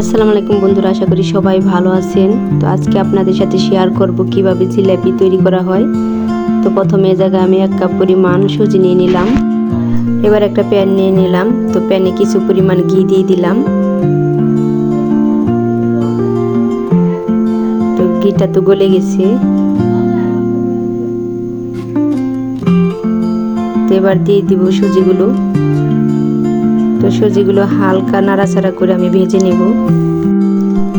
আসসালামু আলাইকুম বন্ধুরা, আশা করি সবাই ভালো আছেন। তো আজকে আপনাদের সাথে শেয়ার করব কীভাবে জিলাপি তৈরি করা হয়। তো প্রথমে জায়গায় আমি এক কাপ পরিমাণ সুজি নিয়ে নিলাম। এবার একটা প্যান নিয়ে নিলাম। তো প্যানে কিছু পরিমাণ ঘি দিয়ে দিলাম। তো ঘিটা তো গলে গেছে। তো এবার দিয়ে দিব সুজিগুলো। তো সুজিগুলো হালকা নাড়াচাড়া করে আমি ভেজে নেব।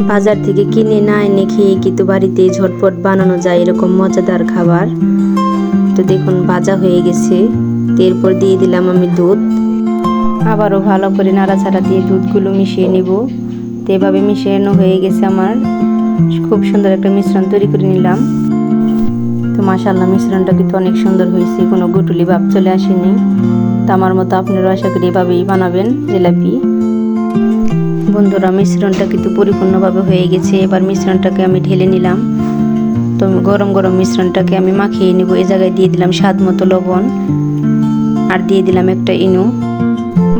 বাজার থেকে কিনে না এনে খেয়ে কিন্তু বাড়িতে ঝটপট বানানো যায় এরকম মজাদার খাবার। তো দেখুন, ভাজা হয়ে গেছে। এরপর দিয়ে দিলাম আমি দুধ। আবারও ভালো করে নাড়াচাড়া দিয়ে দুধগুলো মিশিয়ে নেব। তো এভাবে মিশিয়ে হয়ে গেছে আমার। খুব সুন্দর একটা মিশ্রণ তৈরি করে নিলাম। তো মাসাল্লাহ মিশ্রণটা কিন্তু অনেক সুন্দর হয়েছে, কোনো গুটুলি ভাব চলে আসেনি। তো আমার মতো আপনারা আশা করি এভাবেই বানাবেন জিলাপি। বন্ধুরা, মিশ্রণটা কিন্তু পরিপূর্ণভাবে হয়ে গেছে, এবার মিশ্রণটাকে আমি ঢেলে নিলাম। তো গরম গরম মিশ্রণটাকে আমি মাখিয়ে নিব এই জায়গায় দিয়ে দিলাম স্বাদ মতো লবণ, আর দিয়ে দিলাম একটা ইনু।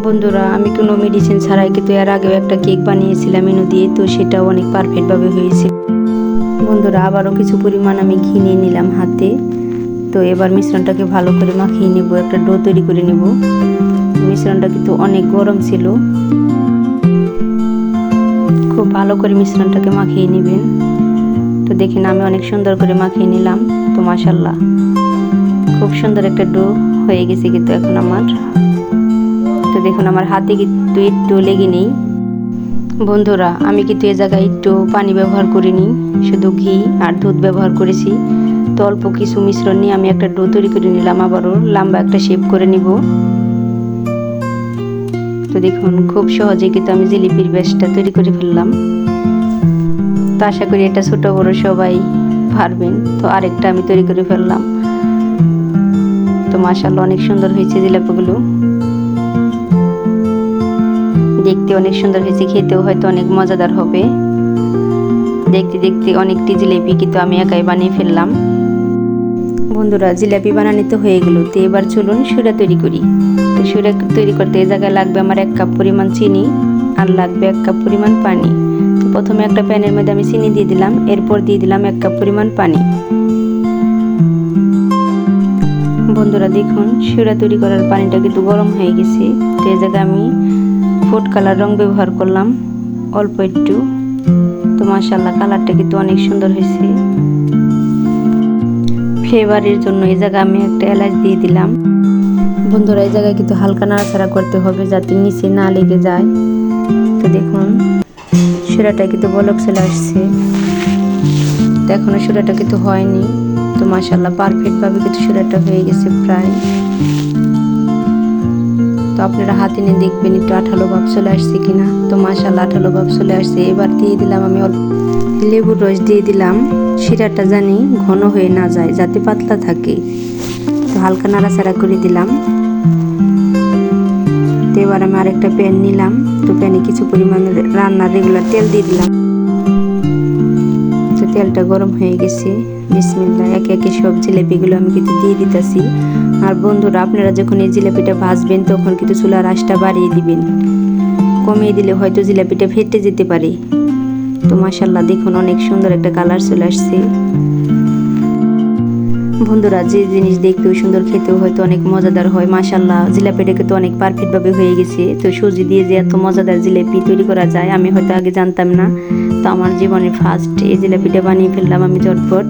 বন্ধুরা, আমি কোনো মেডিসিন ছাড়াই কিন্তু এর আগেও একটা কেক বানিয়েছিলাম ইনু দিয়ে, তো সেটাও অনেক পারফেক্টভাবে হয়েছে। বন্ধুরা, আবারও কিছু পরিমাণ আমি ঘি নিয়ে নিলাম হাতে। তো এবার মিশ্রণটাকে ভালো করে মাখিয়ে নেব, একটা ডো তৈরি করে নেব। মিশ্রণটা কিন্তু অনেক গরম ছিল। খুব ভালো করে মিশ্রণটাকে মাখিয়ে নেবেন। তো দেখেন আমি অনেক সুন্দর করে মাখিয়ে নিলাম, তো মাসাল্লাহ খুব সুন্দর একটা ডো হয়ে গেছে কিন্তু এখন আমার। তো দেখুন, আমার হাতে কিন্তু একটু লেগে নেই। বন্ধুরা, আমি কিন্তু এ জায়গায় একটু পানি ব্যবহার করিনি, শুধু ঘি আর দুধ ব্যবহার করেছি। তো অল্প কিছু মিশ্রণ নিয়ে আমি একটা ডো তৈরি করে নিলাম, আবারও লম্বা একটা শেপ করে নিব। তো দেখুন, খুব সহজে কিন্তু আমি জিলিপির বেশটা তৈরি করে ফেললাম। তো আশা করি এটা ছোট বড় সবাই পারবেন। তো আরেকটা আমি তৈরি করে ফেললাম। তো মাসাল্লাহ অনেক সুন্দর হয়েছে জিলাপিগুলো। দেখতে অনেক সুন্দর হয়েছে, খেতেও হয়তো অনেক মজাদার হবে। দেখতে দেখতে অনেকটি জিলেপি কিন্তু আমি একাই বানিয়ে ফেললাম। বন্ধুরা, জিলাপি বানানো তো হয়ে গেল, তো এবার চলুন সুরা তৈরি করি। তো সুরা তৈরি করতে এই জায়গায় লাগবে আমার এক কাপ পরিমাণ চিনি আর লাগবে এক কাপ পরিমাণ পানি। তো প্রথমে একটা প্যানের মধ্যে আমি চিনি দিয়ে দিলাম, এরপর দিয়ে দিলাম এক কাপ পরিমাণ পানি। বন্ধুরা, দেখুন, সুরা তৈরি করার পানিটা কিন্তু গরম হয়ে গেছে। তো এই জায়গায় আমি ফুড কালার রং ব্যবহার করলাম, অল্প একটু। তো মাসাল্লাহ কালারটা কিন্তু অনেক সুন্দর হয়েছে। ফ্লেভারের জন্য এই জায়গায় আমি একটা এলাচ দিয়ে দিলাম। বন্ধুরা, এই জায়গায় কিন্তু হালকা নাড়াচাড়া করতে হবে যাতে নিচে না লেগে যায়। তো দেখুন, সুরাটা কিন্তু বলক চলে আসছে। তো এখনও সুরাটা কিন্তু হয়নি। তো মাসাল্লাহ পারফেক্টভাবে কিন্তু সুরাটা হয়ে গেছে প্রায়। তো আপনারা হাতে নিয়ে দেখবেন একটু আঠালো ভাব চলে আসছে কিনা। তো মাসাল্লাহ আঠালো ভাব চলে আসছে। এবার দিয়ে দিলাম আমি অল্প লেবুর রস দিয়ে দিলাম। শিরাটা জানি ঘন হয়ে না যায়, যাতে পাতলা থাকে। তো হালকা নাড়াচাড়া করে দিলাম। তো এবার আমি আরেকটা প্যান নিলাম। তো প্যানে কিছু পরিমাণ রান্নার রেগুলার তেল দিয়ে দিলাম। তো তেলটা গরম হয়ে গেছে। বিসমিল্লা একে একে সব জিলেপিগুলো আমি কিন্তু দিয়ে দিতেছি। আর বন্ধুরা, আপনারা যখন এই জিলাপিটা ভাজবেন, তখন কিন্তু চুলার আশটা বাড়িয়ে দিবেন। কমিয়ে দিলে হয়তো জিলাপিটা ফেটে যেতে পারে। তো মাসাল্লাহ দেখুন অনেক সুন্দর একটা কালার চলে আসছে। বন্ধুরা, যে জিনিস দেখতেও সুন্দর, খেতেও হয়তো অনেক মজাদার হয়। মাসাল্লাহ জিলাপিটা কিন্তু অনেক পারফেক্টভাবে হয়ে গেছে। তো সুজি দিয়ে যে এত মজাদার জিলাপি তৈরি করা যায়, আমি হয়তো আগে জানতাম না। তো আমার জীবনে ফার্স্ট এই জিলাপিটা বানিয়ে ফেললাম আমি ঝটপট।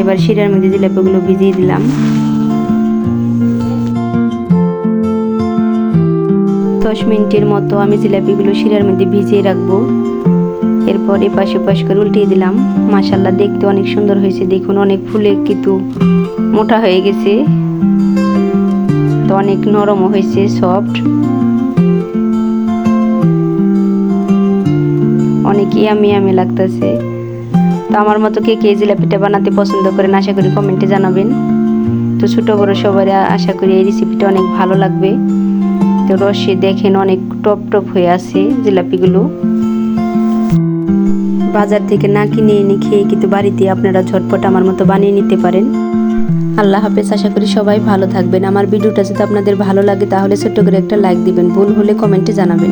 এবার শিরার মধ্যে জিলাপিগুলো ভিজিয়ে দিলাম। দশ মিনিটের মতো আমি জিলাপিগুলো শিরার মধ্যে ভিজিয়ে রাখব, এরপর এপাশ পাশ করে উল্টিয়ে দিলাম। মাসাল্লাহ দেখতে অনেক সুন্দর হয়েছে। দেখুন, অনেক ফুলে কিন্তু মোটা হয়ে গেছে। তো অনেক নরমও হয়েছে, সফট। অনেক ইয়ামি ইয়ামি লাগতেছে। তো আমার মতো কে কে জিলাপিটা বানাতে পছন্দ করেন, আশা করি কমেন্টে জানাবেন। তো ছোটো বড়ো সবার আশা করি এই রেসিপিটা অনেক ভালো লাগবে। তো রসে দেখেন অনেক টপ টপ হয়ে আছে জিলাপিগুলো। বাজার থেকে না কিনে এনে খেয়ে কিন্তু বাড়িতে আপনারা ঝটপট আমার মতো বানিয়ে নিতে পারেন। আল্লাহ হাফেজ, আশা করি সবাই ভালো থাকবেন। আমার ভিডিওটা যদি আপনাদের ভালো লাগে তাহলে ছোট্ট করে একটা লাইক দিবেন। ভুল হলে কমেন্টে জানাবেন।